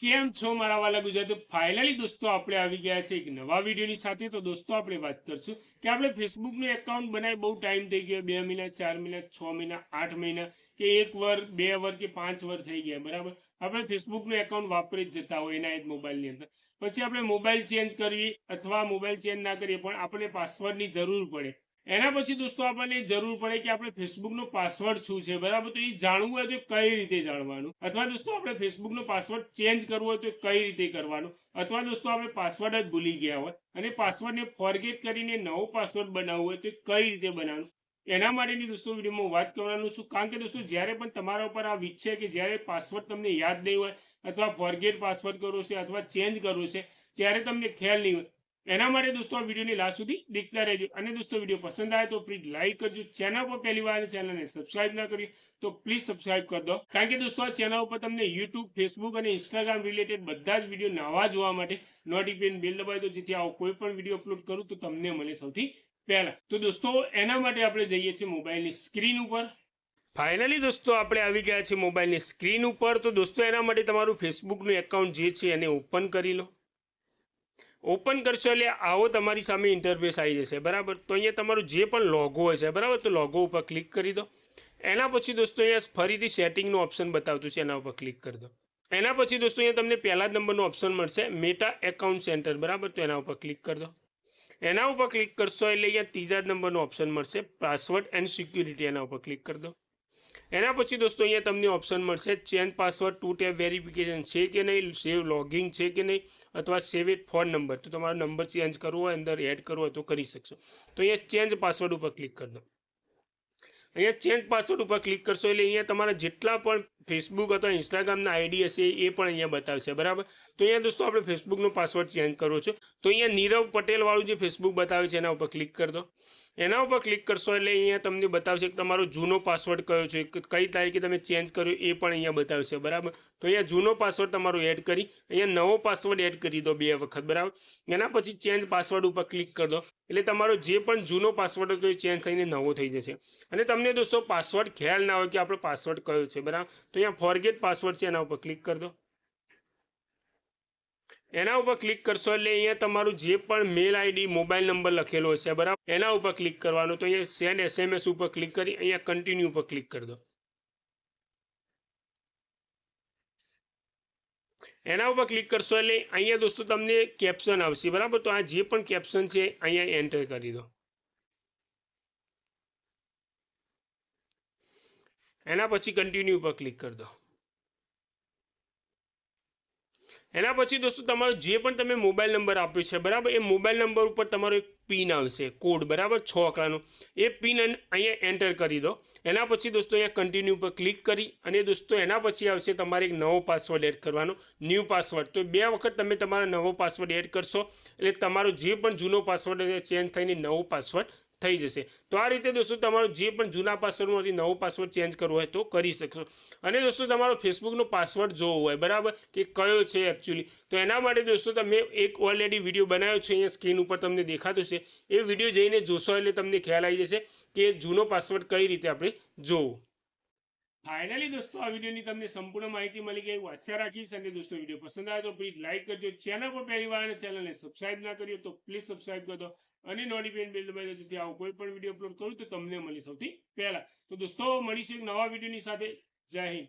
કેમ છો મારા વાલા ગુજરાતી? ફાઇનલી દોસ્તો આપણે આવી ગયા છે એક નવા વિડીયોની સાથે. તો દોસ્તો આપણે વાત કરશું કે આપણે ફેસબુકનું એકાઉન્ટ બનાવી બહુ ટાઈમ થઈ ગયો. બે મહિના, ચાર મહિના, છ મહિના, આઠ મહિના કે એક વર, બે વર કે પાંચ વર થઈ ગયા, બરાબર? આપણે ફેસબુકનું એકાઉન્ટ વાપરી જ જતા હોય એના એક મોબાઈલની અંદર. પછી આપણે મોબાઈલ ચેન્જ કરવી અથવા મોબાઈલ ચેન્જ ના કરીએ પણ આપણે પાસવર્ડની જરૂર પડે. એના પછી દોસ્તો આપણને જરૂર પડે કે આપણે ફેસબુકનો પાસવર્ડ શું છે, બરાબર? તો એ જાણવું હોય તો કઈ રીતે જાણવાનું? અથવા દોસ્તો આપણે ફેસબુકનો પાસવર્ડ ચેન્જ કરવો હોય તો કઈ રીતે કરવાનું? અથવા દોસ્તો આપણે પાસવર્ડ જ ભૂલી ગયા હોય અને પાસવર્ડને ફોરગેટ કરીને નવો પાસવર્ડ બનાવવો હોય તો કઈ રીતે બનાવવાનું? એના માટેની દોસ્તો વિડીયોમાં વાત કરવાનું છું. કારણ કે દોસ્તો જ્યારે પણ તમારા ઉપર આ વીક છે કે જ્યારે પાસવર્ડ તમને યાદ નહીં હોય અથવા ફોરગેટ પાસવર્ડ કરવો છે અથવા ચેન્જ કરવો છે, ત્યારે તમને ખ્યાલ નહીં હોય. એના માટે દોસ્તો આ વિડીયોની લાસ્ટ સુધી દેખતા રહેજો. અને દોસ્તો વીડિયો પસંદ આવે તો પ્લીઝ લાઈક કરજો. ચેનલ પર પહેલી વાર ચેનલને સબસ્ક્રાઇબ ના કરી, તો પ્લીઝ સબસ્ક્રાઇબ કરી દો. કારણ કે દોસ્તો આ ચેનલ ઉપર તમને યુટ્યુબ ફેસબુક અને ઇન્સ્ટાગ્રામ રિલેટેડ બધા જ વીડિયો નવા જોવા માટે નોટિફિકેશન બેલ દબાવી દો, જેથી આવો કોઈ પણ વીડિયો અપલોડ કરું તો તમને મળે સૌથી પહેલા. તો દોસ્તો એના માટે આપણે જઈએ છીએ મોબાઈલની સ્ક્રીન ઉપર. ફાઇનલી દોસ્તો આપણે આવી ગયા છે મોબાઈલની સ્ક્રીન ઉપર. તો દોસ્તો એના માટે તમારું ફેસબુકનું એકાઉન્ટ જે છે એને ઓપન કરી લો. ઓપન કરશો એટલે આવો તમારી સામે ઇન્ટરફેસ આવી જશે. બરાબર? તો અહીંયા તમારું જે પણ લોગો હશે બરાબર? તો લોગો ઉપર ક્લિક કરી દો. એના પછી દોસ્તો અહીંયા ફરીથી સેટિંગનું ઓપ્શન બતાવતું છે, એના ઉપર ક્લિક કરી દો. એના પછી દોસ્તો અહીંયા તમને પહેલા નંબરનો ઓપ્શન મળશે મેટા એકાઉન્ટ સેન્ટર બરાબર? તો એના ઉપર ક્લિક કરી દો. એના ઉપર ક્લિક કરશો એટલે અહીંયા ત્રીજા નંબરનો ઓપ્શન મળશે પાસવર્ડ એન્ડ સિક્યુરિટી એના ઉપર ક્લિક કરી દો. એના પછી દોસ્તો, અહીંયા તમને ઓપ્શન મળશે. Change password two step verification છે કે નહીં? સેવ લોગિંગ છે કે નહીં? અથવા સેવ ઇટ ફોન નંબર તો તમારો નંબર ચેન્જ કરવો હોય, અંદર એડ કરવો હોય તો કરી શકશો. તો અહીંયા ચેન્જ પાસવર્ડ ઉપર ક્લિક કરી દો. અહીંયા ચેન્જ પાસવર્ડ ઉપર ક્લિક કરશો એટલે અહીંયા તમારા જેટલા પણ ફેસબુક અથવા ઇન્સ્ટાગ્રામના આઈડી હશે એ પણ અહીંયા બતાવશે, બરાબર? તો અહીંયા દોસ્તો આપણે ફેસબુકનો પાસવર્ડ ચેન્જ કરવો છે. તો અહીંયા નીરવ પટેલવાળું જે ફેસબુક બતાવે છે એના ઉપર ક્લિક કરી દો. એના ઉપર ક્લિક કરશો એટલે અહીંયા તમને બતાવશે કે તમારો જૂનો પાસવર્ડ કયો છે કઈ તારીખે તમે ચેન્જ કર્યો એ પણ અહીંયા બતાવશે, બરાબર? તો અહીંયા જૂનો પાસવર્ડ તમારો એડ કરી, અહીંયા નવો પાસવર્ડ એડ કરી દો બે વખત, બરાબર? એના પછી ચેન્જ પાસવર્ડ ઉપર ક્લિક કરી દો. એટલે તમારો જે પણ જૂનો પાસવર્ડ હતો એ ચેન્જ થઈને નવો થઈ જશે. અને તમને દોસ્તો પાસવર્ડ ખ્યાલ ના હોય કે આપણો પાસવર્ડ કયો છે, બરાબર? તો અહીંયા ફોરગેટ પાસવર્ડ છે, એના ઉપર ક્લિક કરી દો. એના ઉપર ક્લિક કરશો એટલે અહીંયા તમારું જે પણ મેલ આઈડી મોબાઈલ નંબર લખેલો હશે, બરાબર? એના ઉપર ક્લિક કરવાનું. તો અહીંયા સેન્ડ એસએમએસ ઉપર ક્લિક કરી, અહીંયા કન્ટિન્યુ ઉપર ક્લિક કરી દો. એના ઉપર ક્લિક કરશો એટલે અહીંયા દોસ્તો તમને કેપ્શન આવશે, બરાબર? તો આ જે પણ કેપ્શન છે, અહીંયા એન્ટર કરી દો. એના પછી કન્ટિન્યુ ઉપર ક્લિક કરી દો. એના પછી દોસ્તો તમારો જે પણ તમે મોબાઈલ નંબર આપ્યો છે, બરાબર? એ મોબાઈલ નંબર ઉપર તમારો એક પિન આવશે કોડ બરાબર? છ આંકડાનો. એ પિન અહીંયા એન્ટર કરી દો. એના પછી દોસ્તો અહીંયા કન્ટિન્યુ પર ક્લિક કરી અને દોસ્તો એના પછી આવશે તમારે એક નવો પાસવર્ડ એડ કરવાનો ન્યૂ પાસવર્ડ તો બે વખત તમે તમારો નવો પાસવર્ડ એડ કરશો એટલે તમારો જે પણ જૂનો પાસવર્ડ ચેન્જ થઈને નવો પાસવર્ડ થઈ જશે. તો આ રીતે દોસ્તો તમારો જે પણ જૂના પાસવર્ડમાંથી નવો પાસવર્ડ ચેન્જ કરવો હોય તો કરી શકશો. અને દોસ્તો તમારો ફેસબુકનો પાસવર્ડ જોવો હોય, બરાબર? કે કયો છે એકચ્યુઅલી તો એના માટે દોસ્તો તમે એક ઓલરેડી વીડિયો બનાવ્યો છે, અહીંયા સ્ક્રીન ઉપર તમને દેખાતો છે. એ વીડિયો જઈને જોશો એટલે તમને ખ્યાલ આવી જશે કે જૂનો પાસવર્ડ કઈ રીતે આપણે જોવું. ફાઇનલી દોસ્તો, આ વિડીયોની તમને સંપૂર્ણ માહિતી મળી ગઈ. હું આશા રાખીશ અને દોસ્તો વીડિયો પસંદ આવે તો પ્લીઝ લાઇક કરજો. ચેનલ પર પહેલી વાર ચેનલને સબસ્ક્રાઇબ ના કર્યો તો પ્લીઝ સબસ્ક્રાઇબ કરી દો. અને નોટિફિકેશન બેલ દબાવી દેજો આવો કોઈ પણ વીડિયો અપલોડ કરું તો તમને મળી સૌથી પહેલા. તો દોસ્તો, મળીશું એક નવા વિડીયોની સાથે. જય હિન્દ.